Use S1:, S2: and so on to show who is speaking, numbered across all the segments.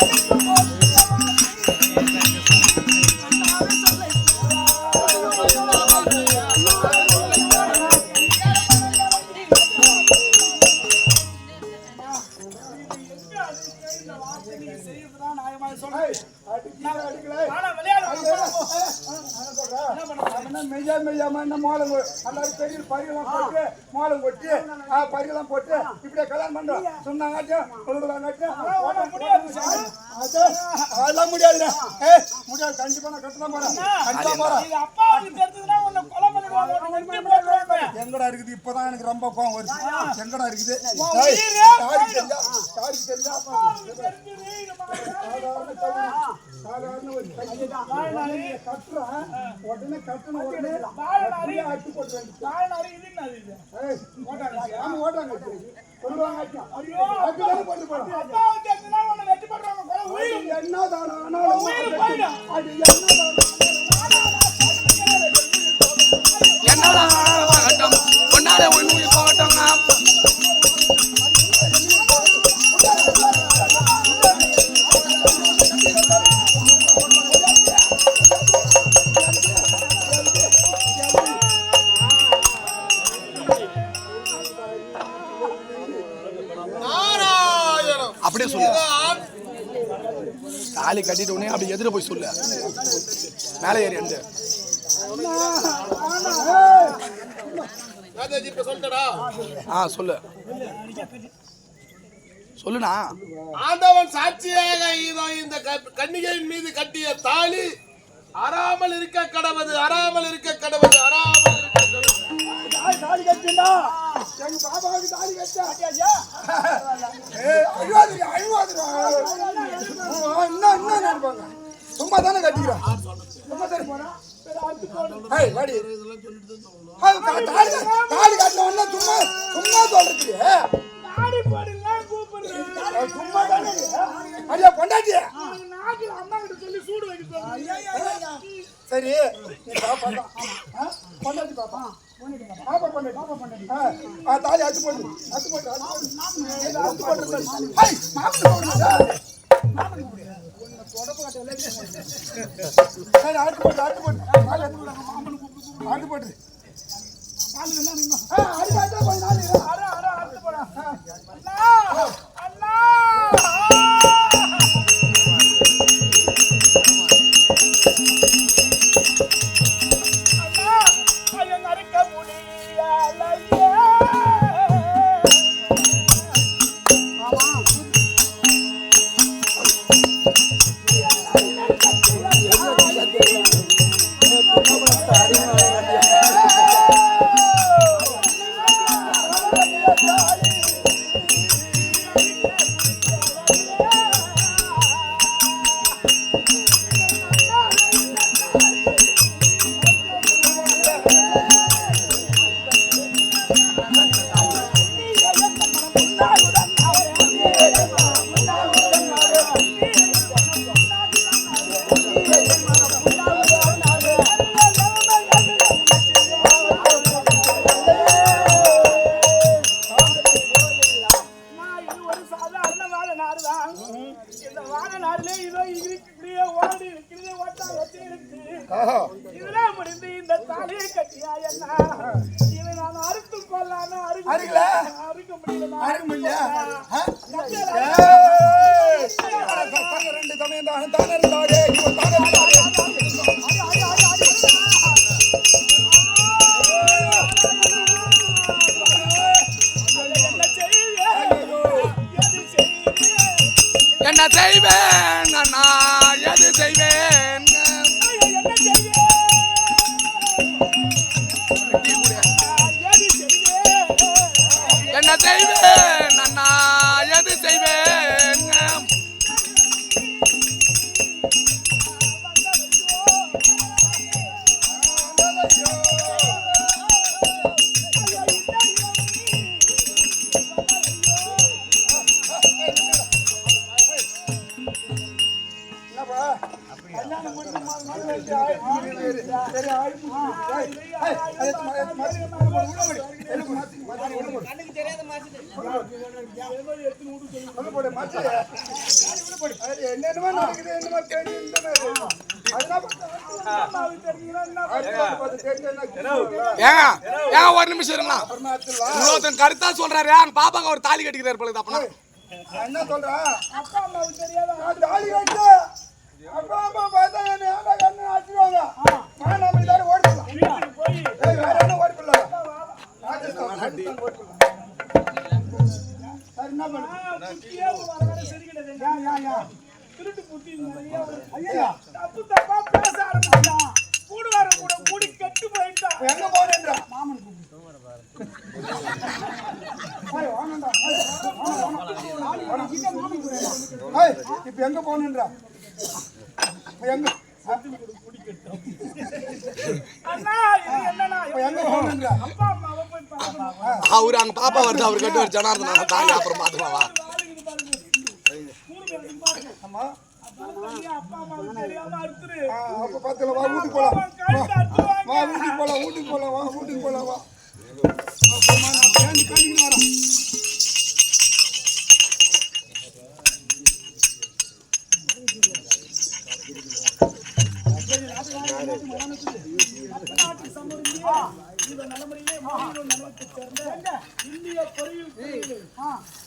S1: Thank you. அதெல்லாம் முடியாதுடா. ஏய் முடியாது. கண்டிப்பா நான் கட்டதான் போறேன். கண்டிப்பா எங்கடா இருக்குது? இப்பதான் எனக்கு ரொம்ப கோவம் வருது. எங்கடா இருக்குது? உடனே கட்டணும் உடனே அட்டு போட்டு ஓட்டாங்க. சொல்லுவாங்க
S2: ஐயோ
S3: அப்படியே சொல்லு தாலி கட்டிட்ட உடனே அப்படி எதிர போய் சொல்லு. மேலே ஏறி வந்து
S4: ராஜாஜி இப்ப சொல்லிட்டடா
S3: ஆ சொல்லு. சொல்லுண்ணா.
S4: ஆண்டவன் சாட்சியாக இதோ இந்த கன்னிகையின் மீது கட்டிய தாலி அறாமல் இருக்க கடவது அறாமல் இருக்க கடவது அறாமல் இருக்க கடவது.
S1: எங்க பாப்பாவுக்கு தாலி என்ன என்ன நினைப்பாங்க சும்மா தானே கட்டிக்கிறான் சும்மா தானே ஏய் வாடி. தாலி கட்டின சும்மா சும்மா சொல்றது சும்மா தானே அடியா பொண்டாட்டி
S2: நாட்டில் அம்மா கிட்ட சொல்லி சூடு வைக்க.
S1: சரி. நீ பாப்பா தான். ஆ? பொண்டாட்டி பாப்பா? பாப்பா பொண்டாட்டி பாப்பா பொண்டாட்டி. ஆ, தாலி அத்து போட்டு அத்து போட்டு அத்து போட்டு ஏய், போட்டு ஹை மாமன் போடுடா மாமன் போடு. தொடப்பு கட்டல சரி போட்டு ஆட்டு போட்டு தாலி அத்து போட்டு மாமன் கூப்பிட்டு ஆ அடி பாத்தா போய் நாலு
S2: அட, அட, அறுத்து போடா. நாடுதான். இந்த வாழ நாடுல இதோ இருக்கக்கூடிய இருக்கு. இதுல முடிந்து இந்த தாலியை கட்டியா என்ன? இதை நான் அறுத்து கொள்ளாம அறுக்க
S1: அறுக்கல?
S2: அறுக்க முடியல
S1: அறுக்க முடியல? ஆ?
S2: கட்டியா
S1: ஏய்! அட, தாங்க ரெண்டு சமயம் தான் தானே இருந்தாரே இவன் தானே இருந்தாரே
S2: என்ன செய்வேன்? எது செய்வேன்?
S3: என்ன செய்வேன் அண்ணா
S2: என்ன
S3: ஒரு நிமிஷம் இருங்களா இன்னொருத்தன் கருத்தா சொல்றாரு என் பாப்பாங்க ஒரு தாலி கட்டிக்கிறாரு போல அப்பனா
S1: என்ன சொல்றேன்
S2: அப்பா அம்மாவுக்கு தெரியாத
S1: தாலி கட்டு அப்பா அம்மா பார்த்தா என்ன கண்ணு அடிச்சுடுவாங்க நான் நம்ம எல்லாரும் ஓடிடலாம் ஏய், வேற என்ன ஓடிடலாம் ராஜஸ்தான் சரி என்ன பண்ணு
S2: ஆ, குட்டியே வர திருட்டு புத்தி தப்பு தப்பா பேச கூட கூடி கெட்டு
S1: எங்க போறேன்றா? மாமன் இப்ப எங்க
S3: அவரு அங்க பாப்பா வருது அவர் கட்டு ஒரு ஜனார்தன் தாலி அப்புறம் பாத்துக்கலாம்.
S1: ஆமா பாத்துல வா வீட்டுக்கு போலாம். வா வீட்டுக்கு போலாம் வீட்டுக்கு போலாம் வா வீட்டுக்கு போலாம் வா
S2: நலத்தைச் சேர்ந்த இந்திய பொறியியல்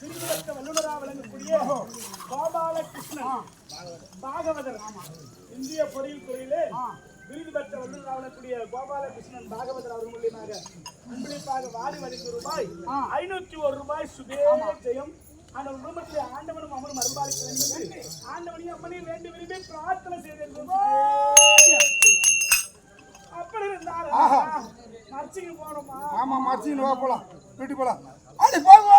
S2: பிரிவுபட்ட வல்லுநராக விளங்கக்கூடிய கோபாலகிருஷ்ணன் பாகவதர் இந்திய பொறியியல் துறையிலே விருது பெற்ற வல்லுநராக விளங்கக்கூடிய கோபாலகிருஷ்ணன் பாகவதர் அவர்கள் மூலியமாக முன்னிப்பாக வாரி வடிந்து ரூபாய் ஐநூத்தி ஒரு ரூபாய் சுபே ஜெயம். அந்த குடும்பத்திலே ஆண்டவனும் அமரும் அருள்பாலிக்க வேண்டும் என்று ஆண்டவனையும் அம்மனையும் வேண்டி விரும்பி பிரார்த்தனை செய்திருந்தோம் அப்படி இருந்தாலும் மர்ச்சிக்கு போகணுமா?
S1: ஆமாம் மறைச்சின்னு வா போகலாம் வீட்டுக்கு போகலாம் அடி போவாரா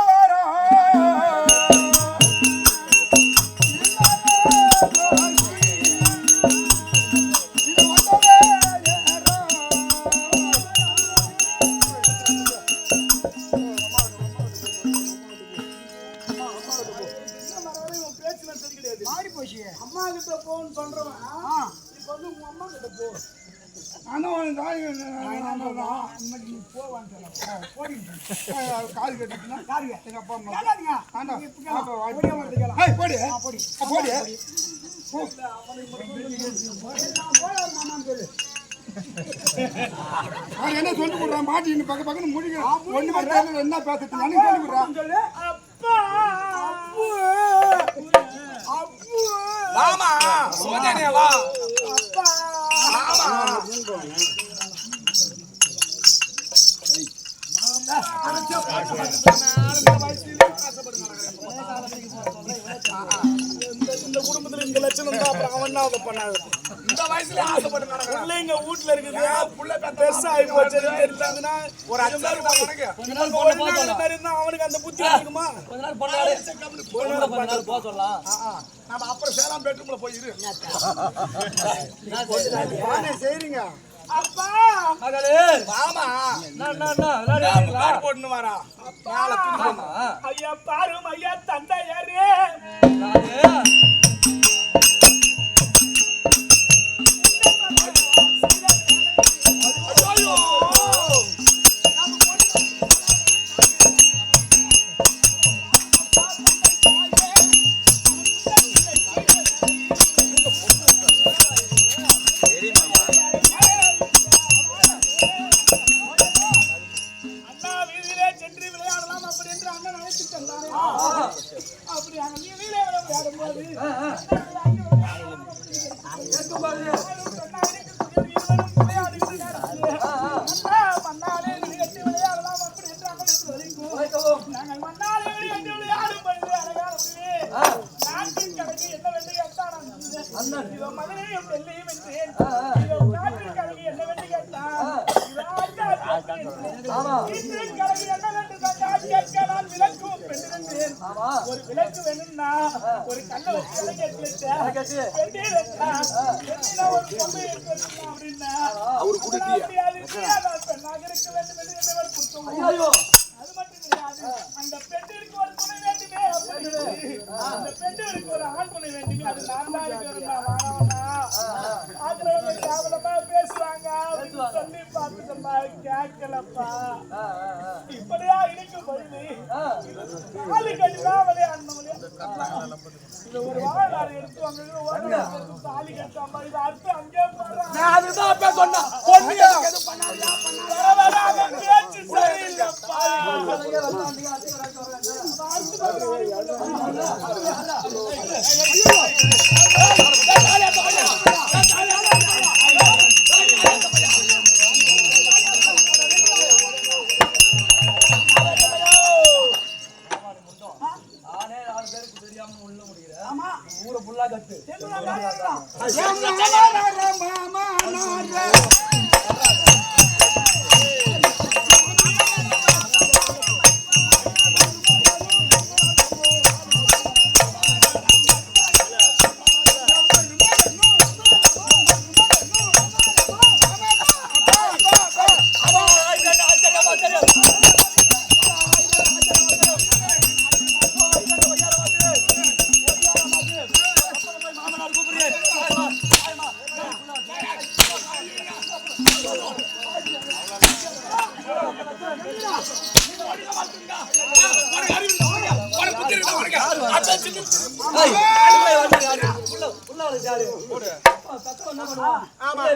S1: அவன் என்ன சொல்லி கொடுறான்? மாட்டின்னு பக்க பக்கன்னு முடிக்கிறான் ஒண்ணு தெரியல என்ன பேசுறது? சொல்லி கொடுறான்.
S2: சொல்லு அப்பா
S3: வாமா வா.
S2: இந்த குடும்பத்துல இந்த லட்சணம் அதை பண்ணாது
S3: இந்த வயசுல ஆசைப்பட்டு நடக்கிறான்
S2: பிள்ளைங்க வீட்டுல இருக்குது. பெருசா ஆகி போச்சு. தெரிஞ்சாங்கன்னா
S3: ஒரு
S2: இருந்தா அவனுக்கு அந்த புத்தி இருக்குமா?
S3: நம்ம அப்புறம் சேலம் பெட்ரூம்ல போய் இரு.
S1: செய்றீங்க.
S2: அப்பா!
S3: வாமா போட்டு வரா மேல துணி போடணும்.
S2: ஐயா பாரும் ஐயா தந்தையாரே. அப்படி அங்க வீதியிலே விளையாடும் போது நான் விளக்கும் பெண்ணிருந்தேன் ஒரு விளக்கு வேணும்னா ஒரு கல்லை விளக்கு அப்படின்னா
S3: அவரு
S2: பெண்ணாக இருக்க வேண்டும் என்று என்னவர் குற்றம் அது மட்டும் கிடையாது அந்த பெண்ணிற்கு ஒரு துணை வேண்டுமே அந்த பெண்ணிற்கு ஒரு ஆண் துணை வேண்டுமே. அது நான் தான் இருக்கிறேன் வாழவனா ஆகிறவங்க கேவலமா பேசுறாங்க அப்படின்னு சொல்லி பார்த்துட்டோம்மா கேட்கலப்பா. காலு கட்டிதான் விளையாடணும் இது ஒரு வாழ்நாள் எடுத்து அங்க தாலி கட்டாம இது அடுத்து அங்கே
S3: அதுதான் அப்ப சொன்னேன் உனக்கு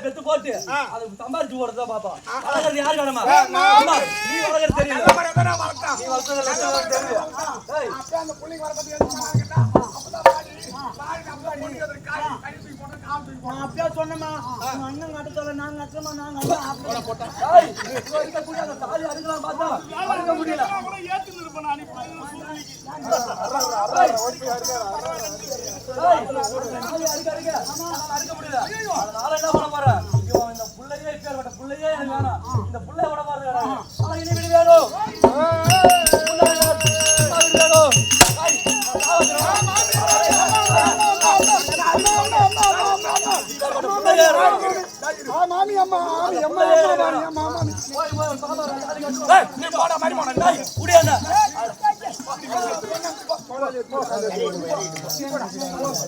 S3: பெத்து
S5: போட்டு அது சம்பாரிச்சு போடுறதா பாப்பா. வளர்க்கறது யாரு வேணுமா அம்மா, நீ வளர்க்கறது தெரியல
S3: அந்த மாதிரி எதனா வளர்த்தா.
S5: நீ வளர்க்கறது லட்சம் தெரியல ஏய்,
S3: அப்ப அந்த புள்ளைங்க வரப்பத்தி எதுவும் சொன்னாங்கன்னா, அப்பதான் வாடி, வாடி, அப்பதான் பொண்ணு எதிர்க்கு காய், கை தூக்கி போட்டு, கால் தூக்கி போட்டு.
S2: நான் அப்பயே சொன்னேம்மா. உங்க அண்ணன் நாங்க நாங்க
S5: தாலி பார்த்தா அறுக்க முடியல. அதனால என்ன பண்ண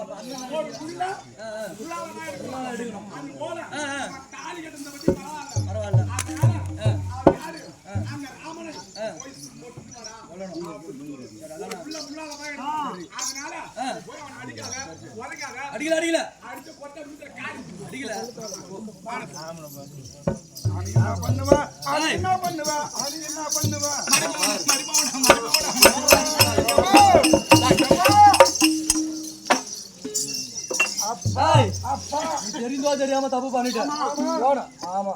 S3: குழந்தை வந்த நேரம், தாலி கட்டுனதை பத்தி பரவாயில்ல. அதனால, யாரு? ராமனை போய் வரா. அதனால, போய் அடிக்காத,
S5: அடிக்கல அடிக்கல
S3: அடிச்சு காரி.
S5: அடிக்கல
S1: என்ன பண்ணுவா என்ன பண்ணுவா என்ன பண்ணுவா
S5: தெரிந்தோ தெரியாம தப்பு பண்ணிட்டேன். ஆமா.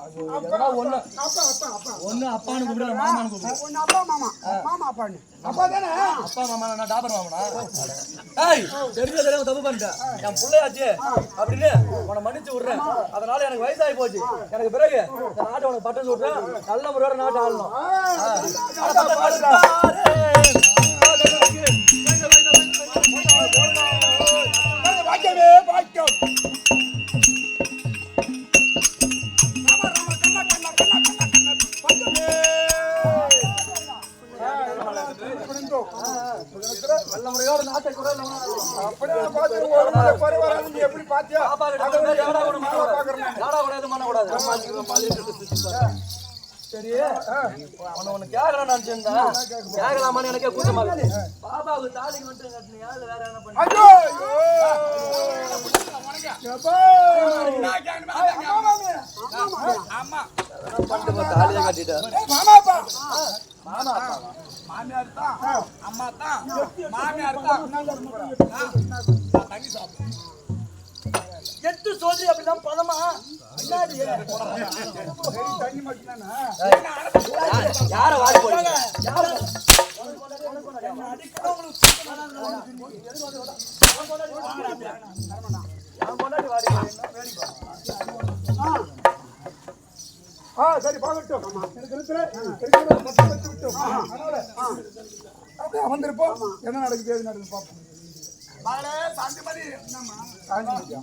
S5: ஒண்ணு.
S1: அப்பா அப்பா அப்பா
S5: ஒண்ணு அப்பான்னு கூப்பிடல மாமான்னு கூப்பிடு.
S1: ஒன்னு அப்பா மாமா. மாமா அப்பான்னு. அப்பா தானே?
S5: அப்பா மாமா நான் டாபர் மாமனா ஏய் தெரிஞ்சோ தெரியாம தப்பு பண்ணிட்டேன். என் பிள்ளையாச்சு அப்படின்னு உன்னை மன்னிச்சு விடுறேன். அதனால எனக்கு வயசாகி போச்சு. எனக்கு பிறகு இந்த நாட்டை உனக்கு பட்டம் சொல்றேன் நல்ல முறையோட நாட்டை ஆளணும். சரி ஒண்ணு கேட்கலாம் நினைச்சிருந்தேன் கேட்கலாமான்னு எனக்கே இருக்கு தாலி மட்டும் கட்டினியா இல்ல வேற என்ன பண்ணி தாலியை கட்டிட்டேன்
S3: மாமியார் தான். அம்மா தான் மாமியார் தான் தண்ணி சாப்பிடு.
S2: எட்டு சோதி அப்படிதான் பதமா
S1: மட்டும்
S5: யார வாடி போறீங்க
S1: ஆ சரி பார்க்கட்டும் எனக்கு இருக்கிற இருக்கிற பத்து வச்சு விட்டோம் அப்படியே அமர்ந்திருப்போம் என்ன நடக்குது ஏது நடக்குது பார்ப்போம்
S3: மகளே சாந்திமதி. சாந்திமதி.